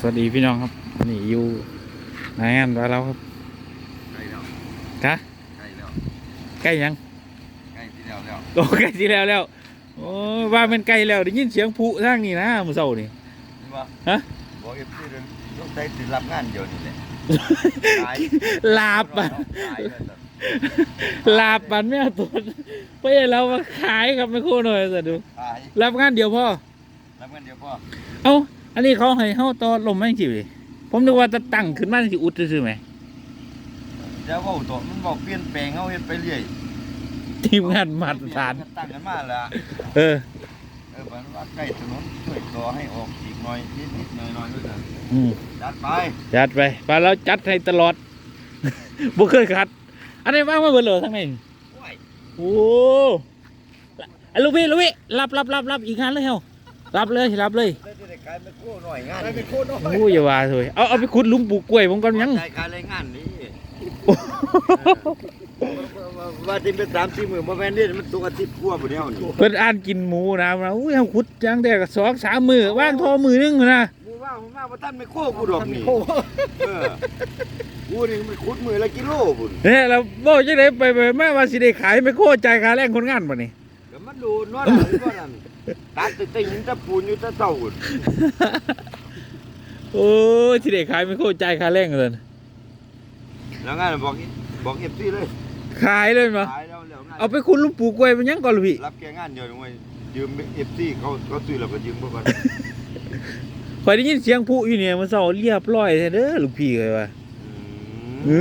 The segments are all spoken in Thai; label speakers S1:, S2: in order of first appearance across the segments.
S1: สวัสดีพี่น้องครับนี่อยู่ไหนงานว่าเราครับ
S2: ใกล้แล้ว
S1: กะ
S2: ใกล้แล้ว
S1: ใกล้ยัง
S2: ใกล้ที่แล้วแล้ว
S1: โอ้ใกล้สิแล้วแล้วโอ้ว่าเป็นใกล้แล้วได้ยินเสียงผุทางนี่นะมื้อเช้านี่
S2: นี่ว่า
S1: ฮะ
S2: บอกเอฟซีเรื่องต้องได้ติดรับงานเดียวนี่แหละขาย
S1: ลาบอะ
S2: ขายเลยจ้ะ
S1: ลาบปันไม่เอาตัวเพื่อเรามาขายครับไม่โคหน่อยสิดู
S2: ขาย
S1: รับงานเดียวพ่อ
S2: รับงานเดียวพ่อ
S1: เอ้าอั นนี้เขาให้เฮาต่อลมแม่งจิ๋วดิผมนึกว่าจะตั้งขึ้นมาสิอุดซื่อๆไหม
S2: เดี๋ยวเว่าตัวมันบอกเปลี่ยนแปลงเขาเฮ็ดไปเรื่อย
S1: ทีมงานมาตรฐาน
S2: ตั้งกันมาแล้ว
S1: เออ
S2: เออมันว่าใกล้ถนนช่วยต่อให้ออกอีกหน่อยนิดนิดหน่อยหน่อยด้วยกัน
S1: อืม
S2: จัดไป
S1: จัดไปไปแล้วจัดให้ตลอดบ่เคยขัด อันนี้ว่างมาเบิดเลยทั้งนี้
S2: โอ้ย
S1: โอ้อะลูกพี่ลูกพี่รับรับรับรับอีกงานเลยเฮา รับเลยรับเลย
S2: ได้ที่ได้ขายไม่โค้หน่อยงานไม่โค้หน่อย
S1: โอ้ยอย่าว่าเลยเอาเอาไปขุดหลุมปลูกกล้วยผมก่อนยัง
S2: ใจขายรายงานนี้ว่าที่เป็นสามสี่หมื่นบ่แม่นนี่มันตัวอาทิตย์กว่าบ่เดียวนี่
S1: เพิ่นอ่านกินหมูนะนะอุ้ยเอาขุดจังแต่ก็สองสามมือว่างทอมือนึงนะ
S2: กูว่าผมว่าบ่ทันไม่โค้กูดอกนี่เออกูนี่มันขุดมือละกิโลพุ่น
S1: เนี่ยเราบอกจังไดไปไปแม่ว่าสิได้ขายไม่โคตรใจายค่าแรงคนงานบ่นี่
S2: ก็มันดูนอนอะไรบ่นั่น ตัดแต่แต่หินตะปูนอยู่แตะเต้าพุ่น
S1: โอ้ยสิได้ขายไม่โคตรใจายค่าแรงเลย
S2: แล้วงานบอกบอก FC เลย
S1: ขายเลยมั้ย
S2: ขายแล้วแล้วงาน
S1: เอาไปขุดหลุมปลูกกล้วยมันยังก่อนลูกพี่
S2: รับแกงานเดียวนึงเว้ยยืม FC เขาเขาซื้อแล้วก็ยืมบ่กัน
S1: ข่อยได้ยินเสียงผู้อยู่เนี่ยมันเศร้าเรียบร้อยแท้เด้อลูกพี่เลยว่า
S2: อื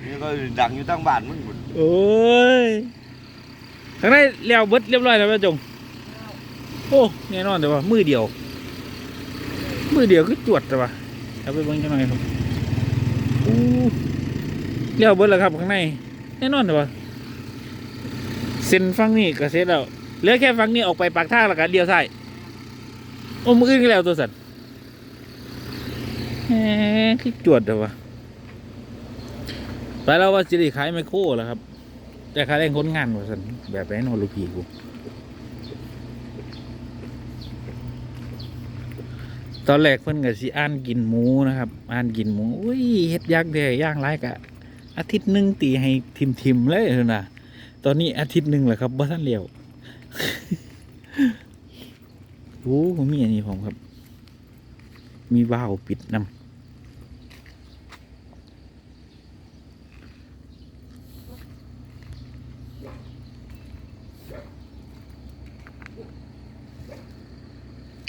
S1: เอ
S2: ม
S1: อ
S2: นี่ก็ดังอยู่ทั้งบ้านมึงพุ่น
S1: โอ้ยข้างในแล้วเบิดเรียบร้อยแล้วแม่จง โอ้แน่นอนแต่ว่ามือเดียว มือเดียวคือจวดแต่ว่าเอาไปเบิ่งจังหน่อยครับอู้เลี้ยวเบิดแล้วครับข้างใน แน่นอนแต่ว่าเส้นฝั่งนี้ก็เสร็จแล้วเหลือแค่ฝั่งนี้ออกไปปากทางแล้วก็เลี้ยวซ้ายโอ้มืออื่นก็แล้วตัวสัตว์แหมคือจวดแต่ว่าไปแล้วว่าสิได้ขายไมโครแล้วครับ แต่ขายแรงคนงานว่าสันแบบไหนโนลูกพี่กู ตอนแรกเพิ่นก็สิอ่านกินหมูนะครับ อ่านกินหมูอุ้ยเฮ็ดยากเด้ย่างไรกะ อาทิตย์หนึ่งตีให้ทิมทิมๆเลยนะตอนนี้อาทิตย์หนึ่งแหละครับบ่ทันเลี้ยวโอ้ผมมีอันนี้ผมครับ มีวาวปิดนำ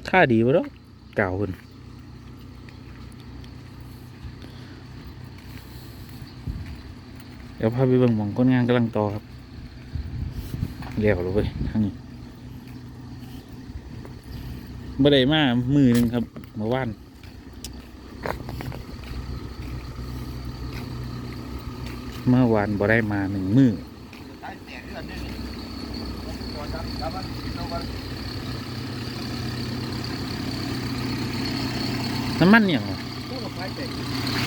S1: ท่าดีบ่เนาะ เก่าคนเดี๋ยวพาไปเบิ่งหมองคนงานกำลังต่อครับเรียกเลยเว้ยทางนี้บ่ได้มามือหนึ่งครับเมื่อวานเมื่อวานบ่ได้มาหนึ่งมือ
S2: ตายแตกเดือ น้ำ
S1: มันเนี่ยงวะ
S2: ตู้กับไฟแตก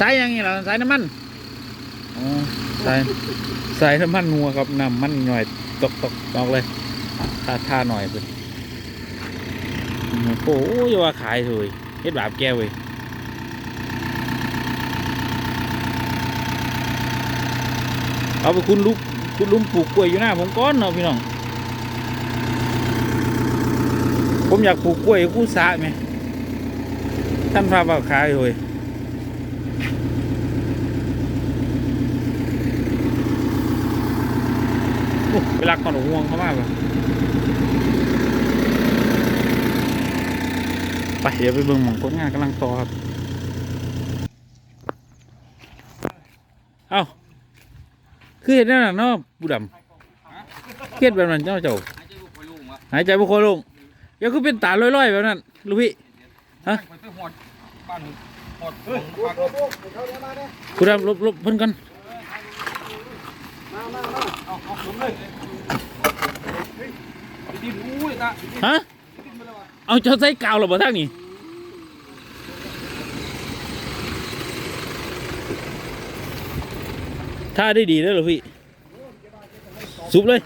S1: สายยังไงล่ะสายน้ำมันอ๋อสายสายน้ำมันนัวครับน้ำมันหน่อยตกตกตอกเลยท่าท่าหน่อยเป็นโอ้โหอย่ว่าขายเลยเฮ็ดบาปแก้วเว้ยเอาไปคุณลุกคุณลุงปลูกกล้วยอยู่หน้าผมก้อนเนาะพี่น้อง ผมอยากปลูกกล้วยกู้สาไหม ท่านพาว่าขายเลยเวลาก่อนห่วงเขามากเลยไปเดี๋ยวไปเบิ่งหมองคนงานกำลังต่อครับ เอาคือเห็นนั่นน่ะเนาะบุดำเครียดแบบนั้นเจ้าเจ้า
S2: หายใจบุ
S1: คคลลงเดี๋ยวคือเป็นตาลอยๆแบบนั้นลูกพี่ฮะ
S2: ปไปหอดบ้นหอดเฮ้ยปากกู
S1: ดำลบลบเพิ่นกัน
S2: มามามาเอาเอาผมเลยเฮ้ยไปดินอู้เลยตา
S1: ฮะเอาเจ้าใส่กาวหรอบ่ทางนี้ท่าได้ดีแล้วหรอพี่สุบเลย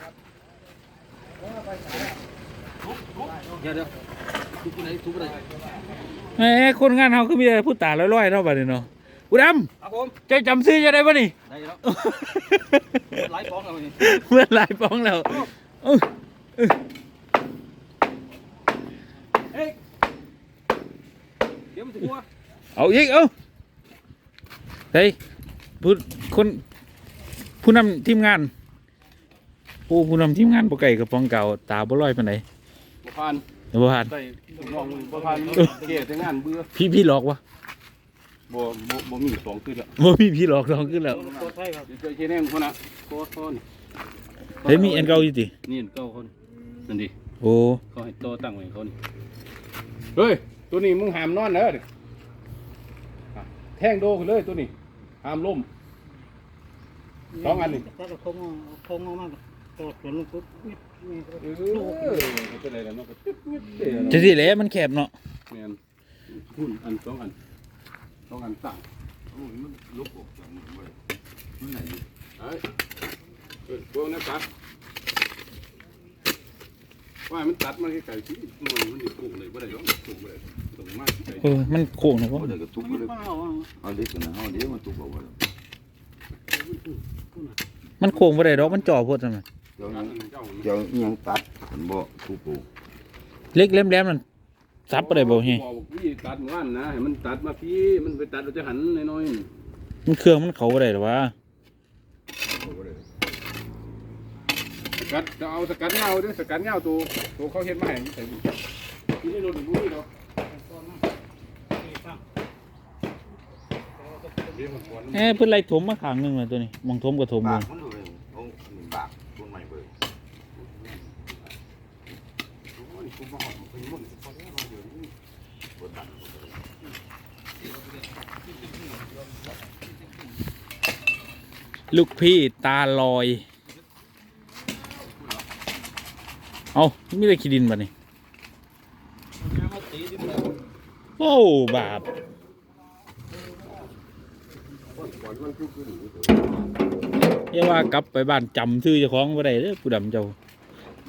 S2: เดี๋ยวเดี๋ยว
S3: ทุบไปไหนทุบไปไหน
S1: แหมคนงานเขาคือมีแต่พูดตาลอยๆเนาะบัดนี้เนาะอุดม
S3: ครับผม
S1: เจ้าจำซื้อจะได้ป่ะนี่
S3: ได้แล้วไล่ฟ้องเราเนี่ย
S1: เมื่อหลายป้องแล้วเอ้า
S3: เฮ้ยเดี๋ยวมันถูกว่า
S1: เอาอีกเอาเฮ้ยผู้คนผู้นำทีมงานผู้ผู้นำทีมงานปกไก่กับปองเก่าตาบ่ลอยปานไหน
S3: บ่ผ่าน
S1: บ่ผ่าน
S3: ได้ลองบ่ผ่านเกแต่งานเบื่อ
S1: พี่พี่หลอกวะ
S3: บ่บ่บ่มีสองคือแล้ว
S1: บ่พี่พี่หลอกลองขึ้นแล้ว
S3: ใช่ครับเจอเชนแนมคนน่ะโคตรโนี่
S1: เฮ้ยมีอันเก่าอยู่ติ
S3: นี่อันเก่าคนนั่นดิ
S1: โอ้
S3: เขาให้โตตั้งไว้เขานี่เฮ้ยตัวนี้มึงหามนอนเด้อะแท่งโดขึ้นเลยตัวนี้หามล้มสองอันนี่
S4: ถ้าจะคงคงออกมาตอดสวนลงปุ๊บ
S3: เออไม่เป็นไรแล้วเนาะก็ตึ๊บนิดเดียว
S1: จะสิแหละมันแคบเนาะ
S3: แม่นหุ่นอันสองอันสองอันตั้ง
S2: โอ้ยมันลุกออกจากมือบ่ได้มันไหนอยู่
S3: เอ้ยเออพวกนั้นตัดว่ามันตัดมันไกลๆที่มันมันอยู่ปลูกเลยบ่ได้หรอกปลูกบ่ได้ตรงมากไกล
S1: เออมันโค้งนะพ่อ
S2: บ่ได้ก็ทุบ
S4: มัน
S2: เลย
S4: เปล่าอะ
S2: เอาเล็กกันนะเอาเดี๋ยวมันทุบเอาไว้
S1: มันโค้งบ่ได้ดอกมันจ่อโพดซั่นน่ะ
S2: เดี๋ยว
S3: ตั
S2: นี้
S3: ดเจ้า
S2: เดี๋ยวอิหยังตัดมันบ่ทุบเอา
S1: เล็กแหลมๆมันซับบ่ได้บ่เฮ
S3: บอกพี่ตัดหมู่บ้านนะให้มันตัดมาพี่มันไปตัดเราจะหันน้อยๆ
S1: มันเครื่องมันเข้าบ่ได้หรอวะ
S2: บ่ได้
S3: สกัดจะเอาสกัดเงาด้วยสกัดเงาตัวตัวเขาเห็นมาให้ใส่บุที่นี่รถบุ้ยเนาะเดี๋ยวมันกวน
S1: เอ้เพิ่นไล่ถมมาข้างหนึงเลยตัวนี้มองถมก็ถม
S2: บา
S1: เบิ่
S2: ก
S1: ง
S2: มันเลยเอาอันนี้บากต้นไม้เบิ่ง
S1: ลูกพี่ตาลอย เอามีแต่ขี้ดินบัดนี้โอ้บาปอย่าว่ากลับไปบ้านจำชื่อเจ้าของบ่ได้เด้อผู้ดำเจ้า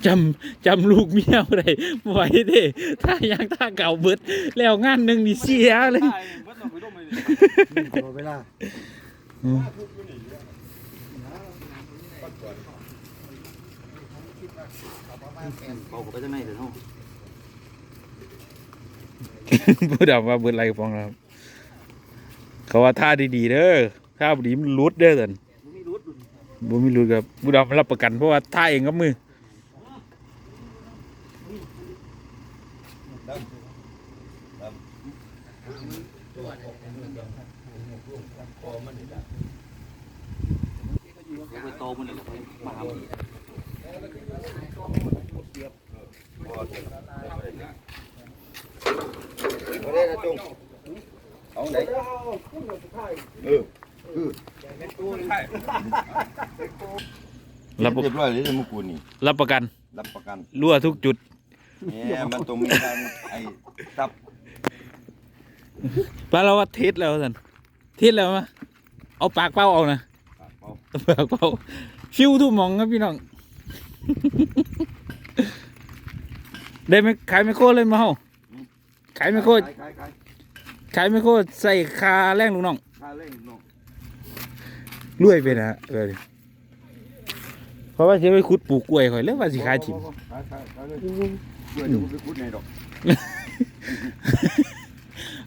S1: จำจำลูกเมียบ่ได้บ่ไหวเด้ถ้ายังถ้าเก่าเบิด แล้วงานหนึงนี่เสียเลย
S4: ขอเวลา
S1: อืม
S2: เขาก็ไปทางไหนเด้อเนาะ
S1: ผู้ดำว่าเบิดไรกับฟองครับ เขาว่าท่าดีๆเด้อท่าบดีมันรุดเด้อสันบ่มีรุดครับผู้ดำรับประกันเพราะว่าท่าเองกับมือ
S3: ไปโตมันเลยมาหา
S2: บ่ได้นะจงเอาไหนเออ
S1: รับประ
S2: เรียบร้อยเลยเด้อมื้อกูนี่
S1: รับประกัน
S2: รับประกัน
S1: รั่วทุกจุด
S2: แหมมันต้องมีการไอ้ตับ
S1: ปลาเราว่าเทสแล้วสันเทสแล้วมะเอาปากเป้าเอานะ
S2: เอา
S1: เอาปากเป้าฟิวทุกหมองครับพี่น้อง ได้ไหมขายไมโครเลยมาเฮาขายไมโคร
S2: ขายขายขาย
S1: ขายไมโครใส่คาแรงลูกน้อง
S2: ค่าเล่นน้อง
S1: รวยไปนะฮะเออดิเพราะว่าจะไปขุดปลูกกล้วยข่อยเรื่องว่าสิขายถิ่ม
S2: ขายขายขายเลยเพื่อจะไปขุดในดอก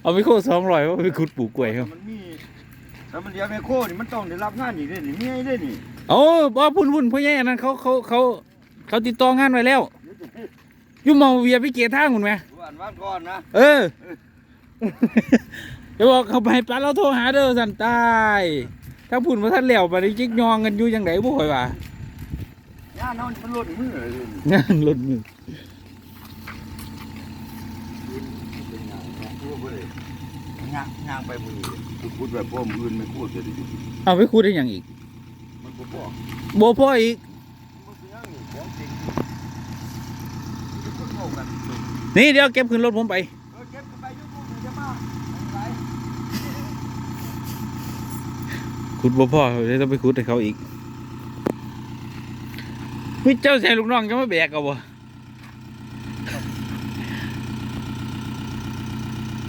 S1: เอาไมโครสองร้อยว่าไปขุดปลูกกล้วยครับ
S2: มันมีแล้วมันเรียกแมคโครนี่มันต้องได้รับงานอีกเด้นี่มีไอ้เด้นี่
S1: โอ้บ่พุ่นพุ่นพ่อใหญ่อันนั้นเขาเขาเขาเขาติดต่องานไว้แล้วอยู่มองเวียไปเกียร์ทางคุณไหม
S2: ว่านว่านก่อนนะ
S1: เออจะบอกเขาไปปลาเราโทรหาเด้อสันตาย ถ้าพุ่นมาท่านแล้วไปได้จิกยองกันอยู่ยังไงบ่ค่อยว่า
S2: ย่าน้องมันหล่นมือเลยนี่
S1: งานลดมือ
S2: เป็นงานงานทั่วไปเลยงานงานไปมือคือขุดแบบพ่อมืออื่นไม่ขุดเลยดิ
S1: เอาไปคุดได้หยังอีก
S2: มันบ่พอ
S1: บ่พออีก
S2: มันคือยังนี่ของจริงขุดโง่กัน
S1: นี่เดี๋ยวเก็บขึ้นรถผมไป
S2: เออเก็บไปยุ่งๆจะมาอะไร
S1: ขุดบ่พ่อเดี๋ยวต้องไปขุดให้เขาอีกเฮ้ยเจ้าใส่ลูกน้องจะมาแบกเอาบ่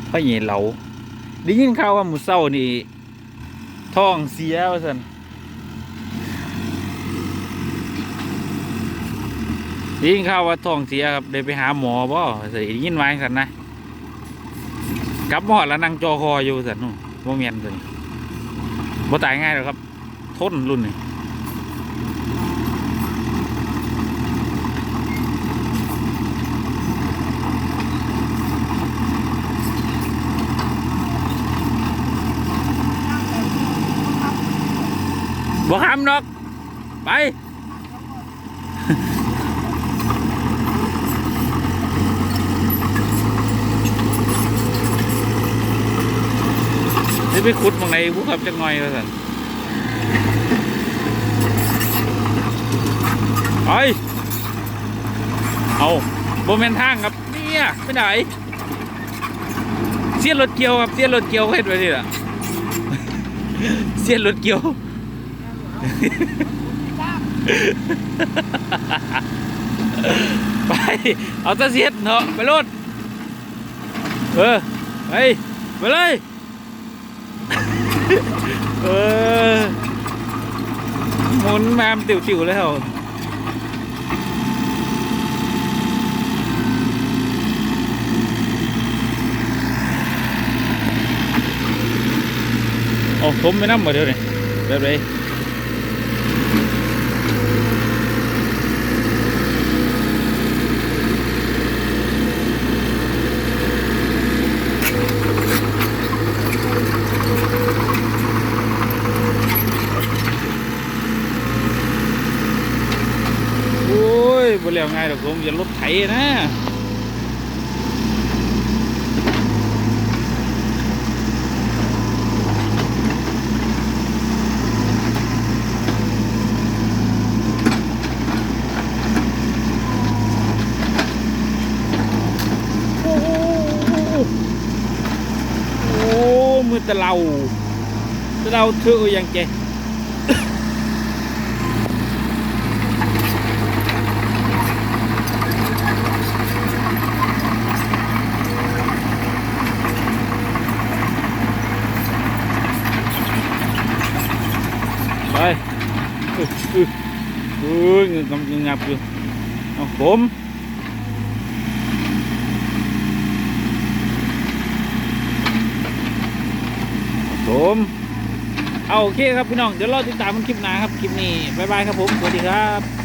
S1: พ่อใหญ่เหลาได้ยินข่าวว่าหมูเศร้านี่ท้องเสียว่าสันได้ยินข่าวว่าท้องเสียครับได้ไปหาหมอบ่สิได้ยินว่าจังสันนะกลับมอแล้วนั่งจอคออยู่สันนู่นโมเมนตัวนี้ บ่ตายง่ายหรอกครับ ทนรุ่นนี้บ่คำนกไป ไปขุดมองไหนบุครับจักหน่อยว่าสันไปเอาโบเมนทางครับเนี่ยไปไหนเสียนรถเกียวครับเสียนรถเกียวเห็นไว้ดิล่ะเสียนรถเกียวไป เอาแตะเสียดเนาะไปรถเออไปไปเลย เออหมุนแมมติ๋วๆเลยเหรอโอ้ผมไม่นั่งมาเดี๋ยวนี้แบบไหนโอ้ยบ่แล้วง่ายหรอก ไถนะโอ้โหโอ้มือตะเราตะเราเธออย่างแกไป อื้ออื้ออุ้ยเงินกำลังงับอยู่เอาผมผมเอาโอเคครับพี่น้อง เดี๋ยวรอติดตามมันคลิปหน้าครับ คลิปนี้ บ๊ายบายครับผม สวัสดีครับ